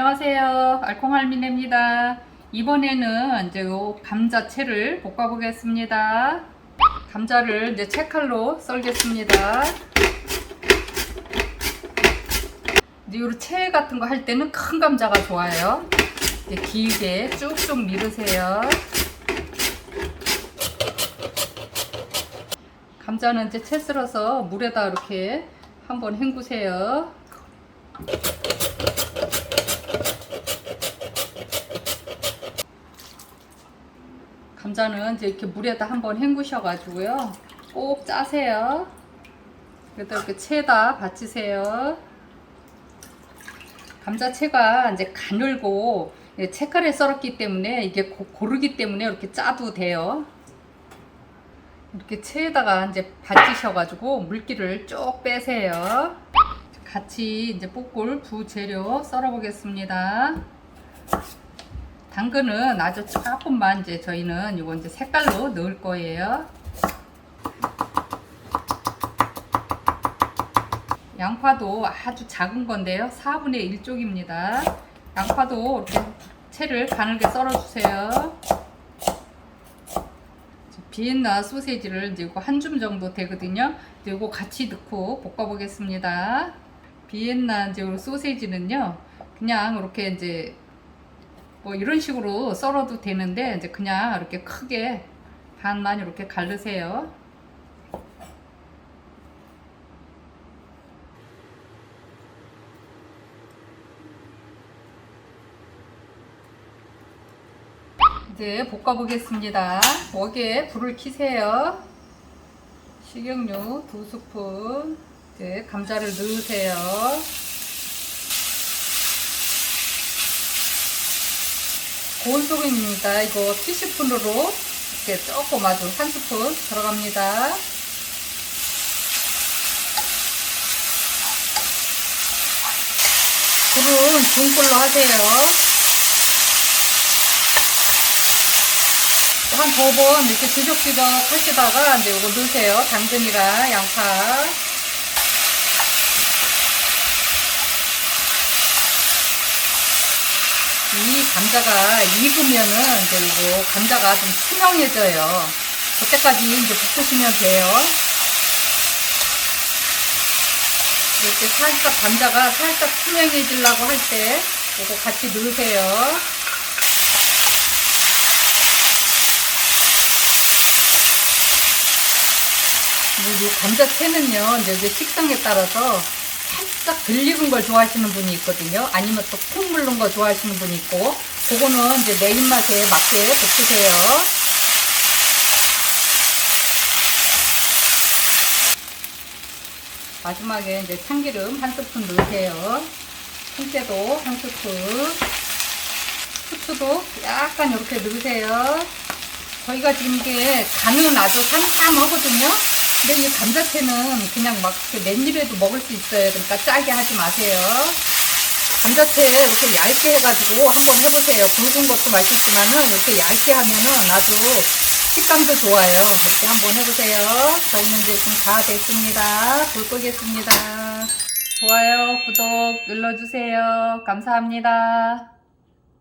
안녕하세요. 알콩할미네입니다. 이번에는 이제 요 감자채를 볶아 보겠습니다. 감자를 이제 채칼로 썰겠습니다. 이제 요채 같은 거 할 때는 큰 감자가 좋아요. 이제 길게 쭉쭉 밀으세요. 감자는 이제 채 썰어서 물에다 이렇게 한번 헹구세요. 감자는 이제 이렇게 물에다 한번 헹구셔가지고요. 꼭 짜세요. 그래도 이렇게 채에다 받치세요. 감자채가 이제 가늘고 예, 채칼에 썰었기 때문에 이게 고, 고르기 때문에 이렇게 짜도 돼요. 이렇게 채에다가 이제 받치셔가지고 물기를 쭉 빼세요. 같이 이제 볶을 부재료 썰어 보겠습니다. 당근은 아주 조금만 이제 저희는 이거 이제 색깔로 넣을 거예요. 양파도 아주 작은 건데요. 4분의 1쪽입니다. 양파도 이렇게 채를 가늘게 썰어주세요. 비엔나 소세지를 이제 이거 한 줌 정도 되거든요. 이제 이거 같이 넣고 볶아보겠습니다. 비엔나 이제 소세지는요, 그냥 이렇게 이제 뭐 이런 식으로 썰어도 되는데 이제 그냥 이렇게 크게 반만 이렇게 갈르세요. 이제 볶아 보겠습니다. 웍에 불을 켜세요. 식용유 두 스푼. 이제 감자를 넣으세요. 고운 소금입니다. 이거 티스푼으로 이렇게 조금 아주 한 스푼 들어갑니다. 불은 중불로 하세요. 한 두 번 이렇게 뒤적뒤적 하시다가 이제 이거 넣으세요. 당근이랑 양파. 이 감자가 익으면은 이제 이거 감자가 좀 투명해져요. 그때까지 이제 볶으시면 돼요. 이렇게 살짝 감자가 살짝 투명해지려고 할 때 이거 같이 넣으세요. 이 감자채는요, 이제 내 식성에 따라서 살짝 덜 익은 걸 좋아하시는 분이 있거든요. 아니면 또 콩 물른 거 좋아하시는 분이 있고, 그거는 이제 내 입맛에 맞게 볶으세요. 마지막에 이제 참기름 한 스푼 넣으세요. 통깨도 한 스푼. 후추도 약간 이렇게 넣으세요. 저희가 지금 이게 간은 아주 삼삼하거든요. 근데 이 감자채는 그냥 막 맨입에도 먹을 수 있어요. 그러니까 짜게 하지 마세요. 감자채 이렇게 얇게 해가지고 한번 해보세요. 굵은 것도 맛있지만은 이렇게 얇게 하면은 아주 식감도 좋아요. 이렇게 한번 해보세요. 저희는 이제 지금 다 됐습니다. 불 끄겠습니다. 좋아요, 구독 눌러주세요. 감사합니다.